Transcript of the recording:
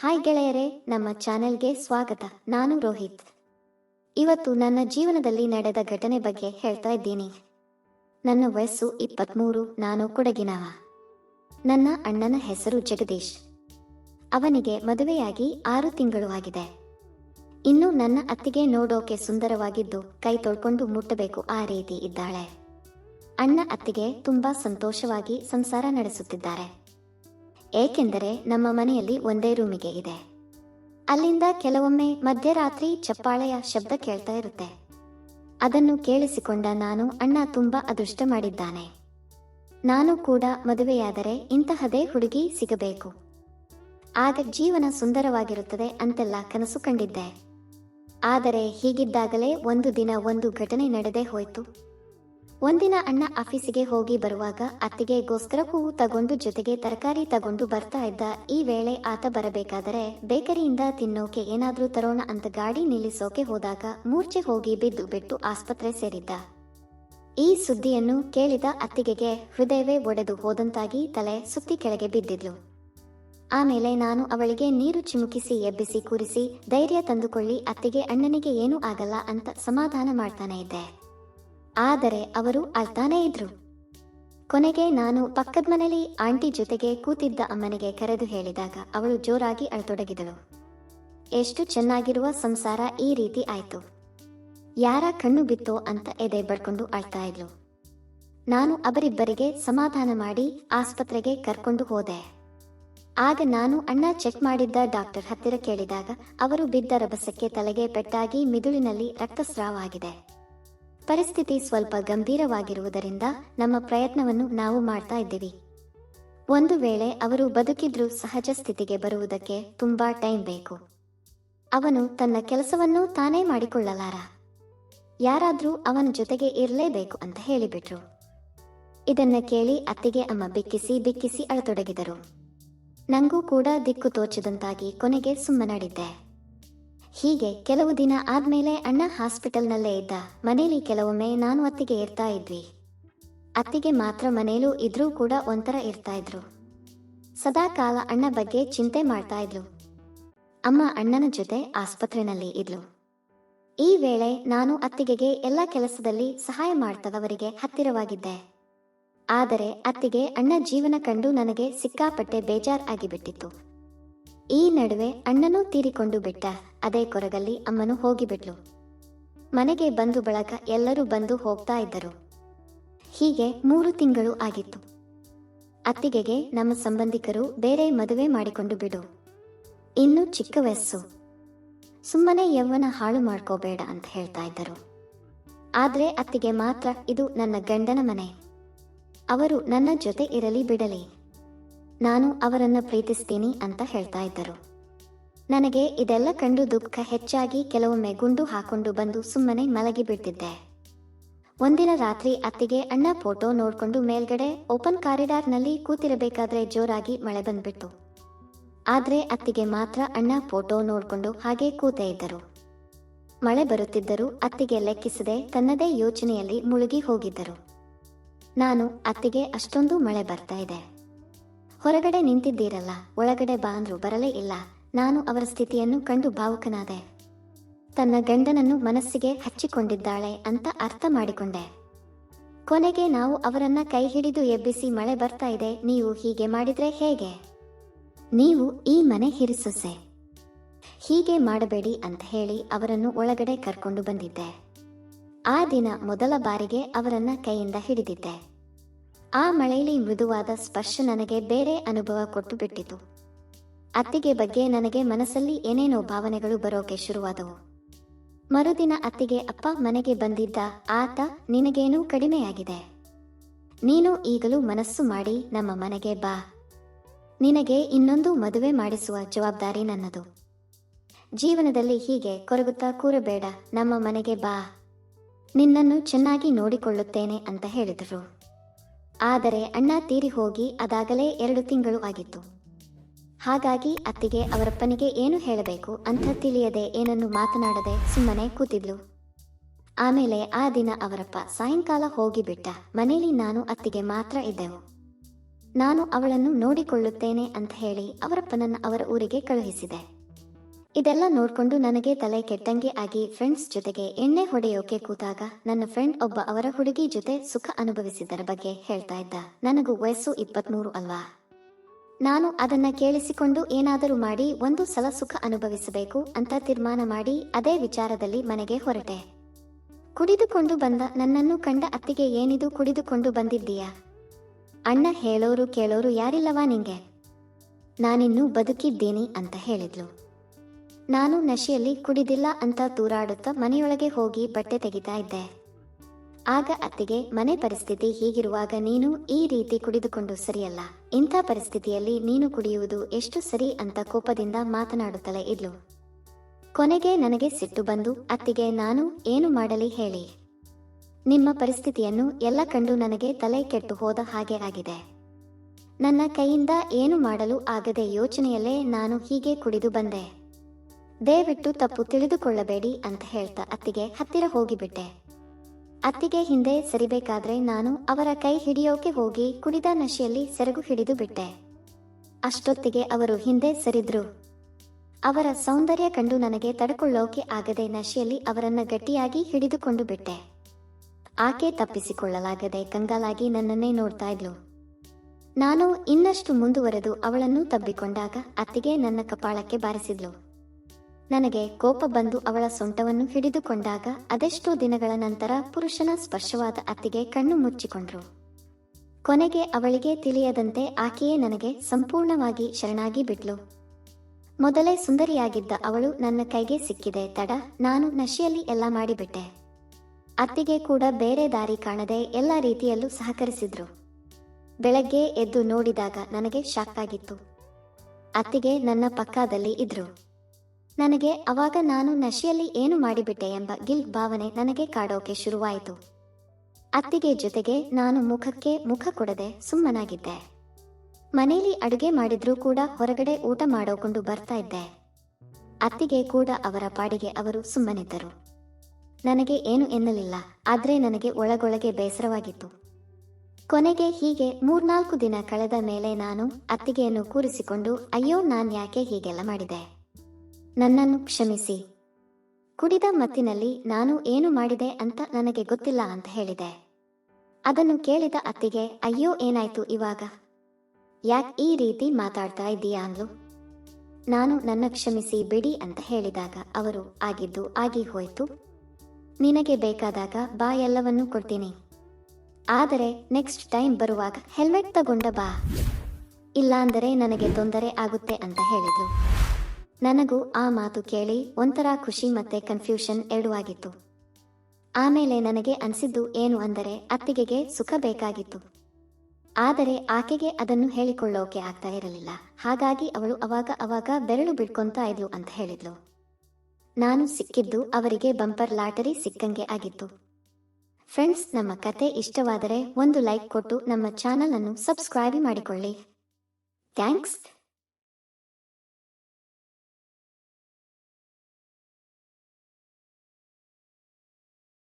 Hi ಗೆಳೆಯರೇ, ನಮ್ಮ ಚಾನೆಲ್ಗೆ ಸ್ವಾಗತ. ನಾನು ರೋಹಿತ್. ಇವತ್ತು ನನ್ನ ಜೀವನದಲ್ಲಿ ನಡೆದ ಘಟನೆ ಬಗ್ಗೆ ಹೇಳ್ತಾ ಇದ್ದೀನಿ. ನನ್ನ ವಯಸ್ಸು ಇಪ್ಪತ್ಮೂರು, ನಾನು ಕೊಡಗಿನವ. ನನ್ನ ಅಣ್ಣನ ಹೆಸರು ಜಗದೀಶ್. ಅವನಿಗೆ ಮದುವೆಯಾಗಿ ಆರು ತಿಂಗಳು ಆಗಿದೆ. ಇನ್ನು ನನ್ನ ಅತ್ತಿಗೆ ನೋಡೋಕೆ ಸುಂದರವಾಗಿದ್ದು ಕೈ ತೊಳ್ಕೊಂಡು ಮುಟ್ಟಬೇಕು ಆ ರೀತಿ ಇದ್ದಾಳೆ. ಅಣ್ಣ ಅತ್ತಿಗೆ ತುಂಬಾ ಸಂತೋಷವಾಗಿ ಸಂಸಾರ ನಡೆಸುತ್ತಿದ್ದಾರೆ. ಏಕೆಂದರೆ ನಮ್ಮ ಮನೆಯಲ್ಲಿ ಒಂದೇ ರೂಮಿಗೆ ಇದೆ. ಅಲ್ಲಿಂದ ಕೆಲವೊಮ್ಮೆ ಮಧ್ಯರಾತ್ರಿ ಚಪ್ಪಾಳೆಯ ಶಬ್ದ ಕೇಳ್ತಾ ಇರುತ್ತೆ. ಅದನ್ನು ಕೇಳಿಸಿಕೊಂಡ ನಾನು ಅಣ್ಣ ತುಂಬಾ ಅದೃಷ್ಟ ಮಾಡಿದ್ದಾನೆ. ನಾನು ಕೂಡ ಮದುವೆಯಾದರೆ ಇಂತಹದೇ ಹುಡುಗಿ ಸಿಗಬೇಕು. ಆಗ ಜೀವನ ಸುಂದರವಾಗಿರುತ್ತದೆ ಅಂತೆಲ್ಲ ಕನಸು ಕಂಡಿದ್ದೆ. ಆದರೆ ಹೀಗಿದ್ದಾಗಲೇ ಒಂದು ದಿನ ಒಂದು ಘಟನೆ ನಡೆದೇ ಹೋಯ್ತು. ಒಂದಿನ ಅಣ್ಣ ಆಫೀಸಿಗೆ ಹೋಗಿ ಬರುವಾಗ ಅತ್ತಿಗೆಗೋಸ್ಕರ ಹೂವು ತಗೊಂಡು ಜೊತೆಗೆ ತರಕಾರಿ ತಗೊಂಡು ಬರ್ತಾ ಇದ್ದ ಈ ವೇಳೆ ಆತ ಬರಬೇಕಾದರೆ ಬೇಕರಿಯಿಂದ ತಿನ್ನೋಕೆ ಏನಾದ್ರೂ ತರೋಣ ಅಂತ ಗಾಡಿ ನಿಲ್ಲಿಸೋಕೆ ಹೋದಾಗ ಮೂರ್ಛೆ ಹೋಗಿ ಬಿದ್ದು ಬಿಟ್ಟು ಆಸ್ಪತ್ರೆ ಸೇರಿದ್ದ. ಈ ಸುದ್ದಿಯನ್ನು ಕೇಳಿದ ಅತ್ತಿಗೆಗೆ ಹೃದಯವೇ ಒಡೆದು ಹೋದಂತಾಗಿ ತಲೆ ಸುತ್ತಿ ಕೆಳಗೆ ಬಿದ್ದಿದ್ಲು. ಆಮೇಲೆ ನಾನು ಅವಳಿಗೆ ನೀರು ಚಿಮುಕಿಸಿ ಎಬ್ಬಿಸಿ ಕೂರಿಸಿ ಧೈರ್ಯ ತಂದುಕೊಳ್ಳಿ, ಅತ್ತಿಗೆ ಅಣ್ಣನಿಗೆ ಏನೂ ಆಗಲ್ಲ ಅಂತ ಸಮಾಧಾನ ಮಾಡ್ತಾನೆ ಇದ್ದೆ. ಆದರೆ ಅವರು ಅಳ್ತಾನೇ ಇದ್ರು. ಕೊನೆಗೆ ನಾನು ಪಕ್ಕದ ಮನೆಯಲ್ಲಿ ಆಂಟಿ ಜೊತೆಗೆ ಕೂತಿದ್ದ ಅಮ್ಮನಿಗೆ ಕರೆದು ಹೇಳಿದಾಗ ಅವಳು ಜೋರಾಗಿ ಅಳ್ತೊಡಗಿದಳು. ಎಷ್ಟು ಚೆನ್ನಾಗಿರುವ ಸಂಸಾರ ಈ ರೀತಿ ಆಯ್ತು. ಯಾರ ಕಣ್ಣು ಬಿತ್ತೋ ಅಂತ ಎದೆ ಬಡ್ಕೊಂಡು ಅಳ್ತಾ ಇದ್ಲು. ನಾನು ಅವರಿಬ್ಬರಿಗೆ ಸಮಾಧಾನ ಮಾಡಿ ಆಸ್ಪತ್ರೆಗೆ ಕರ್ಕೊಂಡು ಹೋದೆ. ಆಗ ನಾನು ಅಣ್ಣ ಚೆಕ್ ಮಾಡಿದ್ದ ಡಾಕ್ಟರ್ ಹತ್ತಿರ ಕೇಳಿದಾಗ ಅವರು ಬಿದ್ದ ರಭಸಕ್ಕೆ ತಲೆಗೆ ಪೆಟ್ಟಾಗಿ ಮಿದುಳಿನಲ್ಲಿ ರಕ್ತಸ್ರಾವ ಆಗಿದೆ ಪರಿಸ್ಥಿತಿ ಸ್ವಲ್ಪ ಗಂಭೀರವಾಗಿರುವುದರಿಂದ ನಮ್ಮ ಪ್ರಯತ್ನವನ್ನು ನಾವು ಮಾಡ್ತಾ ಇದ್ದೀವಿ. ಒಂದು ವೇಳೆ ಅವರು ಬದುಕಿದ್ರೂ ಸಹಜ ಸ್ಥಿತಿಗೆ ಬರುವುದಕ್ಕೆ ತುಂಬಾ ಟೈಮ್ ಬೇಕು. ಅವನು ತನ್ನ ಕೆಲಸವನ್ನು ತಾನೇ ಮಾಡಿಕೊಳ್ಳಲಾರ. ಯಾರಾದರೂ ಅವನ ಜೊತೆಗೆ ಇರಲೇಬೇಕು ಅಂತ ಹೇಳಿಬಿಟ್ರು. ಇದನ್ನ ಕೇಳಿ ಅತ್ತಿಗೆ ಅಮ್ಮ ಬಿಕ್ಕಿಸಿ ಬಿಕ್ಕಿಸಿ ಅಳತೊಡಗಿದರು. ನಂಗೂ ಕೂಡ ದಿಕ್ಕು ತೋಚದಂತಾಗಿ ಕೊನೆಗೆ ಸುಮ್ಮನಾಡಿದ್ದೆ. ಹೀಗೆ ಕೆಲವು ದಿನ ಆದ್ಮೇಲೆ ಅಣ್ಣ ಹಾಸ್ಪಿಟಲ್ನಲ್ಲೇ ಇದ್ದ. ಮನೇಲಿ ಕೆಲವೊಮ್ಮೆ ನಾನು ಅತ್ತಿಗೆ ಇರ್ತಾ ಇದ್ವಿ. ಅತ್ತಿಗೆ ಮಾತ್ರ ಮನೇಲೂ ಇದ್ರೂ ಕೂಡ ಒಂಥರ ಇರ್ತಾ ಇದ್ರು. ಸದಾ ಅಣ್ಣ ಬಗ್ಗೆ ಚಿಂತೆ ಮಾಡ್ತಾ ಇದ್ಲು. ಅಮ್ಮ ಅಣ್ಣನ ಜೊತೆ ಆಸ್ಪತ್ರೆನಲ್ಲಿ ಇದ್ಲು. ಈ ವೇಳೆ ನಾನು ಅತ್ತಿಗೆಗೆ ಎಲ್ಲ ಕೆಲಸದಲ್ಲಿ ಸಹಾಯ ಮಾಡ್ತದವರಿಗೆ ಹತ್ತಿರವಾಗಿದ್ದೆ. ಆದರೆ ಅತ್ತಿಗೆ ಅಣ್ಣ ಜೀವನ ಕಂಡು ನನಗೆ ಸಿಕ್ಕಾಪಟ್ಟೆ ಬೇಜಾರ್ ಆಗಿಬಿಟ್ಟಿತ್ತು. ಈ ನಡುವೆ ಅಣ್ಣನೂ ತೀರಿಕೊಂಡು ಬಿಟ್ಟ. ಅದೇ ಕೊರಗಲ್ಲಿ ಅಮ್ಮನು ಹೋಗಿಬಿಟ್ಲು. ಮನೆಗೆ ಬಂದು ಬಳಕ ಎಲ್ಲರೂ ಬಂದು ಹೋಗ್ತಾ ಇದ್ದರು. ಹೀಗೆ ಮೂರು ತಿಂಗಳು ಆಗಿತ್ತು. ಅತ್ತಿಗೆಗೆ ನಮ್ಮ ಸಂಬಂಧಿಕರು ಬೇರೆ ಮದುವೆ ಮಾಡಿಕೊಂಡು ಬಿಡು. ಇನ್ನು ಚಿಕ್ಕ ವಯಸ್ಸು. ಸುಮ್ಮನೆ ಯೌವನ ಹಾಳು ಮಾಡ್ಕೋಬೇಡ ಅಂತ ಹೇಳ್ತಾ ಇದ್ದರು. ಆದ್ರೆ ಅತ್ತಿಗೆ ಮಾತ್ರ ಇದು ನನ್ನ ಗಂಡನ ಮನೆ. ಅವರು ನನ್ನ ಜೊತೆ ಇರಲಿ ಬಿಡಲಿ. ನಾನು ಅವರನ್ನು ಪ್ರೀತಿಸ್ತೀನಿ ಅಂತ ಹೇಳ್ತಾ ಇದ್ದರು. ನನಗೆ ಇದೆಲ್ಲ ಕಂಡು ದುಃಖ ಹೆಚ್ಚಾಗಿ ಕೆಲವೊಮ್ಮೆ ಗುಂಡು ಹಾಕೊಂಡು ಬಂದು ಸುಮ್ಮನೆ ಮಲಗಿ ಬಿಡ್ತಿದ್ದೆ. ಒಂದಿನ ರಾತ್ರಿ ಅತ್ತಿಗೆ ಅಣ್ಣ ಫೋಟೋ ನೋಡ್ಕೊಂಡು ಮೇಲ್ಗಡೆ ಓಪನ್ ಕಾರಿಡಾರ್ನಲ್ಲಿ ಕೂತಿರಬೇಕಾದ್ರೆ ಜೋರಾಗಿ ಮಳೆ ಬಂದ್ಬಿಟ್ಟು ಆದ್ರೆ ಅತ್ತಿಗೆ ಮಾತ್ರ ಅಣ್ಣ ಫೋಟೋ ನೋಡ್ಕೊಂಡು ಹಾಗೆ ಕೂತೇ ಇದ್ದರು. ಮಳೆ ಬರುತ್ತಿದ್ದರೂ ಅತ್ತಿಗೆ ಲೆಕ್ಕಿಸದೆ ತನ್ನದೇ ಯೋಚನೆಯಲ್ಲಿ ಮುಳುಗಿ ಹೋಗಿದ್ದರು. ನಾನು ಅತ್ತಿಗೆ ಅಷ್ಟೊಂದು ಮಳೆ ಬರ್ತಾ ಇದೆ. ಹೊರಗಡೆ ನಿಂತಿದ್ದೀರಲ್ಲ, ಒಳಗಡೆ ಬಾ ಅಂದ್ರು ಬರಲೇ ಇಲ್ಲ. ನಾನು ಅವರ ಸ್ಥಿತಿಯನ್ನು ಕಂಡು ಭಾವುಕನಾದೆ. ತನ್ನ ಗಂಡನನ್ನು ಮನಸ್ಸಿಗೆ ಹಚ್ಚಿಕೊಂಡಿದ್ದಾಳೆ ಅಂತ ಅರ್ಥ ಮಾಡಿಕೊಂಡೆ. ಕೊನೆಗೆ ನಾವು ಅವರನ್ನ ಕೈ ಹಿಡಿದು ಎಬ್ಬಿಸಿ ಮಳೆ ಬರ್ತಾ ಇದೆ, ನೀವು ಹೀಗೆ ಮಾಡಿದ್ರೆ ಹೇಗೆ? ನೀವು ಈ ಮನೆ ಹಿರಿಸೊಸೆ. ಹೀಗೆ ಮಾಡಬೇಡಿ ಅಂತ ಹೇಳಿ ಅವರನ್ನು ಒಳಗಡೆ ಕರ್ಕೊಂಡು ಬಂದಿದ್ದೆ. ಆ ದಿನ ಮೊದಲ ಬಾರಿಗೆ ಅವರನ್ನ ಕೈಯಿಂದ ಹಿಡಿದಿದ್ದೆ. ಆ ಮಳೆಯಲ್ಲಿ ಮೃದುವಾದ ಸ್ಪರ್ಶ ನನಗೆ ಬೇರೆ ಅನುಭವ ಕೊಟ್ಟು ಬಿಟ್ಟಿತು ಅತ್ತಿಗೆ ಬಗ್ಗೆ ನನಗೆ ಮನಸ್ಸಲ್ಲಿ ಏನೇನೋ ಭಾವನೆಗಳು ಬರೋಕೆ ಶುರುವಾದವು. ಮರುದಿನ ಅತ್ತಿಗೆ, ಅಪ್ಪ, ಮನೆಗೆ ಬಂದಿದ್ದ ಆತ ನಿನಗೇನೂ ಕಡಿಮೆಯಾಗಿದೆ. ನೀನು ಈಗಲೂ ಮನಸ್ಸು ಮಾಡಿ ನಮ್ಮ ಮನೆಗೆ ಬಾ. ನಿನಗೆ ಇನ್ನೊಂದು ಮದುವೆ ಮಾಡಿಸುವ ಜವಾಬ್ದಾರಿ ನನ್ನದು. ಜೀವನದಲ್ಲಿ ಹೀಗೆ ಕೊರಗುತ್ತಾ ಕೂರಬೇಡ, ನಮ್ಮ ಮನೆಗೆ ಬಾ. ನಿನ್ನನ್ನು ಚೆನ್ನಾಗಿ ನೋಡಿಕೊಳ್ಳುತ್ತೇನೆ, ಅಂತ ಹೇಳಿದರು. ಆದರೆ ಅಣ್ಣ ತೀರಿ ಹೋಗಿ ಅದಾಗಲೇ ಎರಡು ತಿಂಗಳು ಆಗಿತ್ತು. ಹಾಗಾಗಿ ಅತ್ತಿಗೆ ಅವರಪ್ಪನಿಗೆ ಏನು ಹೇಳಬೇಕು ಅಂತ ತಿಳಿಯದೆ ಏನನ್ನು ಮಾತನಾಡದೆ ಸುಮ್ಮನೆ ಕೂತಿದ್ಲು. ಆಮೇಲೆ ಆ ದಿನ ಅವರಪ್ಪ ಸಾಯಂಕಾಲ ಹೋಗಿಬಿಟ್ಟ. ಮನೇಲಿ ನಾನು ಅತ್ತಿಗೆ ಮಾತ್ರ ಇದ್ದೆವು. ನಾನು ಅವಳನ್ನು ನೋಡಿಕೊಳ್ಳುತ್ತೇನೆ ಅಂತ ಹೇಳಿ ಅವರಪ್ಪನನ್ನು ಅವರ ಊರಿಗೆ ಕಳುಹಿಸಿದೆ. ಇದೆಲ್ಲ ನೋಡ್ಕೊಂಡು ನನಗೆ ತಲೆ ಕೆಟ್ಟಂಗೆ ಆಗಿ ಫ್ರೆಂಡ್ಸ್ ಜೊತೆಗೆ ಎಣ್ಣೆ ಹೊಡೆಯೋಕೆ ಕೂತಾಗ ನನ್ನ ಫ್ರೆಂಡ್ ಒಬ್ಬ ಅವರ ಹುಡುಗಿ ಜೊತೆ ಸುಖ ಅನುಭವಿಸಿದ್ದರ ಬಗ್ಗೆ ಹೇಳ್ತಾ ಇದ್ದ. ನನಗೂ ವಯಸ್ಸು ಇಪ್ಪತ್ಮೂರು ಅಲ್ವಾ? ನಾನು ಅದನ್ನ ಕೇಳಿಸಿಕೊಂಡು ಏನಾದರೂ ಮಾಡಿ ಒಂದು ಸಲ ಸುಖ ಅನುಭವಿಸಬೇಕು ಅಂತ ತೀರ್ಮಾನ ಮಾಡಿ ಅದೇ ವಿಚಾರದಲ್ಲಿ ಮನೆಗೆ ಹೊರಟೆ. ಕುಡಿದುಕೊಂಡು ಬಂದ ನನ್ನನ್ನು ಕಂಡ ಅತ್ತಿಗೆ ಏನಿದು ಕುಡಿದುಕೊಂಡು ಬಂದಿದ್ದೀಯಾ? ಅಣ್ಣ ಹೇಳೋರು ಕೇಳೋರು ಯಾರಿಲ್ಲವಾ ನಿಂಗೆ? ನಾನಿನ್ನೂ ಬದುಕಿದ್ದೀನಿ ಅಂತ ಹೇಳಿದ್ಲು. ನಾನು ನಶೆಯಲ್ಲಿ ಕುಡಿದಿಲ್ಲ ಅಂತ ತೂರಾಡುತ್ತಾ ಮನೆಯೊಳಗೆ ಹೋಗಿ ಬಟ್ಟೆ ತೆಗಿತಾ ಇದ್ದೆ. ಆಗ ಅತ್ತಿಗೆ, ಮನೆ ಪರಿಸ್ಥಿತಿ ಹೀಗಿರುವಾಗ ನೀನು ಈ ರೀತಿ ಕುಡಿದುಕೊಂಡು ಸರಿಯಲ್ಲ. ಇಂಥ ಪರಿಸ್ಥಿತಿಯಲ್ಲಿ ನೀನು ಕುಡಿಯುವುದು ಎಷ್ಟು ಸರಿ ಅಂತ ಕೋಪದಿಂದ ಮಾತನಾಡುತ್ತಲೇ ಇದ್ಲು. ಕೊನೆಗೆ ನನಗೆ ಸಿಟ್ಟು ಬಂದು, ಅತ್ತಿಗೆ, ನಾನು ಏನು ಮಾಡಲಿ ಹೇಳಿ. ನಿಮ್ಮ ಪರಿಸ್ಥಿತಿಯನ್ನು ಎಲ್ಲ ಕಂಡು ನನಗೆ ತಲೆ ಕೆಟ್ಟು ಹೋದ ಹಾಗೆ ಆಗಿದೆ. ನನ್ನ ಕೈಯಿಂದ ಏನು ಮಾಡಲು ಆಗದೆ ಯೋಚನೆಯಲ್ಲೇ ನಾನು ಹೀಗೆ ಕುಡಿದು ಬಂದೆ. ದಯವಿಟ್ಟು ತಪ್ಪು ತಿಳಿದುಕೊಳ್ಳಬೇಡಿ ಅಂತ ಹೇಳ್ತಾ ಅತ್ತಿಗೆ ಹತ್ತಿರ ಹೋಗಿಬಿಟ್ಟೆ. ಅತ್ತಿಗೆ ಹಿಂದೆ ಸರಿಬೇಕಾದ್ರೆ ನಾನು ಅವರ ಕೈ ಹಿಡಿಯೋಕೆ ಹೋಗಿ ಕುಡಿದ ನಶೆಯಲ್ಲಿ ಸೆರಗು ಹಿಡಿದು ಬಿಟ್ಟೆ. ಅಷ್ಟೊತ್ತಿಗೆ ಅವರು ಹಿಂದೆ ಸರಿದ್ರು. ಅವರ ಸೌಂದರ್ಯ ಕಂಡು ನನಗೆ ತಡ್ಕೊಳ್ಳೋಕೆ ಆಗದೆ ನಶೆಯಲ್ಲಿ ಅವರನ್ನು ಗಟ್ಟಿಯಾಗಿ ಹಿಡಿದುಕೊಂಡು ಬಿಟ್ಟೆ. ಆಕೆ ತಪ್ಪಿಸಿಕೊಳ್ಳಲಾಗದೆ ಕಂಗಾಲಾಗಿ ನನ್ನನ್ನೇ ನೋಡ್ತಾ ಇದ್ಲು. ನಾನು ಇನ್ನಷ್ಟು ಮುಂದುವರೆದು ಅವಳನ್ನು ತಬ್ಬಿಕೊಂಡಾಗ ಅತ್ತಿಗೆ ನನ್ನ ಕಪಾಳಕ್ಕೆ ಬಾರಿಸಿದ್ಲು. ನನಗೆ ಕೋಪ ಬಂದು ಅವಳ ಸೊಂಟವನ್ನು ಹಿಡಿದುಕೊಂಡಾಗ ಅದೆಷ್ಟೋ ದಿನಗಳ ನಂತರ ಪುರುಷನ ಸ್ಪರ್ಶವಾದ ಅತ್ತಿಗೆ ಕಣ್ಣು ಮುಚ್ಚಿಕೊಂಡ್ರು. ಕೊನೆಗೆ ಅವಳಿಗೆ ತಿಳಿಯದಂತೆ ಆಕೆಯೇ ನನಗೆ ಸಂಪೂರ್ಣವಾಗಿ ಶರಣಾಗಿ ಬಿಟ್ಲು. ಮೊದಲೇ ಸುಂದರಿಯಾಗಿದ್ದ ಅವಳು ನನ್ನ ಕೈಗೆ ಸಿಕ್ಕಿದೆ, ತಡ, ನಾನು ನಶೆಯಲ್ಲಿ ಎಲ್ಲ ಮಾಡಿಬಿಟ್ಟೆ. ಅತ್ತಿಗೆ ಕೂಡ ಬೇರೆ ದಾರಿ ಕಾಣದೆ ಎಲ್ಲ ರೀತಿಯಲ್ಲೂ ಸಹಕರಿಸಿದ್ರು. ಬೆಳಗ್ಗೆ ಎದ್ದು ನೋಡಿದಾಗ ನನಗೆ ಶಾಕ್ ಆಗಿತ್ತು. ಅತ್ತಿಗೆ ನನ್ನ ಪಕ್ಕದಲ್ಲಿ ಇದ್ರು. ನನಗೆ ಅವಾಗ ನಾನು ನಶೆಯಲ್ಲಿ ಏನು ಮಾಡಿಬಿಟ್ಟೆ ಎಂಬ ಗಿಲ್ ಭಾವನೆ ನನಗೆ ಕಾಡೋಕೆ ಶುರುವಾಯಿತು. ಅತ್ತಿಗೆ ಜೊತೆಗೆ ನಾನು ಮುಖಕ್ಕೆ ಮುಖ ಕೊಡದೆ ಸುಮ್ಮನಾಗಿದ್ದೆ. ಮನೆಯಲ್ಲಿ ಅಡುಗೆ ಮಾಡಿದ್ರೂ ಕೂಡ ಹೊರಗಡೆ ಊಟ ಮಾಡೋಕೊಂಡು ಬರ್ತಾ ಇದ್ದೆ. ಅತ್ತಿಗೆ ಕೂಡ ಅವರ ಪಾಡಿಗೆ ಅವರು ಸುಮ್ಮನಿದ್ದರು. ನನಗೆ ಏನು ಎನ್ನಲಿಲ್ಲ, ಆದ್ರೆ ನನಗೆ ಒಳಗೊಳಗೆ ಬೇಸರವಾಗಿತ್ತು. ಕೊನೆಗೆ ಹೀಗೆ ಮೂರ್ನಾಲ್ಕು ದಿನ ಕಳೆದ ಮೇಲೆ ನಾನು ಅತ್ತಿಗೆಯನ್ನು ಕೂರಿಸಿಕೊಂಡು, ಅಯ್ಯೋ, ನಾನು ಯಾಕೆ ಹೀಗೆಲ್ಲ ಮಾಡಿದೆ? ನನ್ನನ್ನು ಕ್ಷಮಿಸಿ. ಕುಡಿದ ಮತ್ತಿನಲ್ಲಿ ನಾನು ಏನು ಮಾಡಿದೆ ಅಂತ ನನಗೆ ಗೊತ್ತಿಲ್ಲ ಅಂತ ಹೇಳಿದೆ. ಅದನ್ನು ಕೇಳಿದ ಅತ್ತಿಗೆ, ಅಯ್ಯೋ, ಏನಾಯ್ತು ಇವಾಗ? ಯಾಕ್ ಈ ರೀತಿ ಮಾತಾಡ್ತಾ ಇದ್ದೀಯಾ ಅಂದ್ಲು? ನಾನು ನನ್ನ ಕ್ಷಮಿಸಿ ಬಿಡಿ ಅಂತ ಹೇಳಿದಾಗ ಅವರು ಆಗಿದ್ದು ಆಗಿ ಹೋಯ್ತು. ನಿನಗೆ ಬೇಕಾದಾಗ ಬಾ, ಎಲ್ಲವನ್ನೂ ಕೊಡ್ತೀನಿ. ಆದರೆ ನೆಕ್ಸ್ಟ್ ಟೈಮ್ ಬರುವಾಗ ಹೆಲ್ಮೆಟ್ ತಗೊಂಡ ಬಾ. ಇಲ್ಲಾಂದರೆ ನನಗೆ ತೊಂದರೆ ಆಗುತ್ತೆ ಅಂತ ಹೇಳಿದ್ಲು ನನಗೂ ಆ ಮಾತು ಕೇಳಿ ಒಂಥರ ಖುಷಿ ಮತ್ತೆ ಕನ್ಫ್ಯೂಷನ್ ಎರಡೂ ಆಗಿತ್ತು ಆಮೇಲೆ ನನಗೆ ಅನಿಸಿದ್ದು ಏನು ಅಂದರೆ ಅತ್ತಿಗೆಗೆ ಸುಖ ಬೇಕಾಗಿತ್ತು. ಆದರೆ ಆಕೆಗೆ ಅದನ್ನು ಹೇಳಿಕೊಳ್ಳೋಕೆ ಆಗ್ತಾ ಇರಲಿಲ್ಲ. ಹಾಗಾಗಿ ಅವಳು ಅವಾಗ ಅವಾಗ ಬೆರಳು ಬಿಡ್ಕೊಂತಾ ಇದ್ಲು ಅಂತ ಹೇಳಿದ್ಲು. ನಾನು ಸಿಕ್ಕಿದ್ದು ಅವರಿಗೆ ಬಂಪರ್ ಲಾಟರಿ ಸಿಕ್ಕಂಗೆ ಆಗಿತ್ತು. ಫ್ರೆಂಡ್ಸ್ ನಮ್ಮ ಕತೆ ಇಷ್ಟವಾದರೆ ಒಂದು ಲೈಕ್ ಕೊಟ್ಟು ನಮ್ಮ ಚಾನಲ್ ಅನ್ನು ಸಬ್ಸ್ಕ್ರೈಬ್ ಮಾಡಿಕೊಳ್ಳಿ. ಥ್ಯಾಂಕ್ಸ್.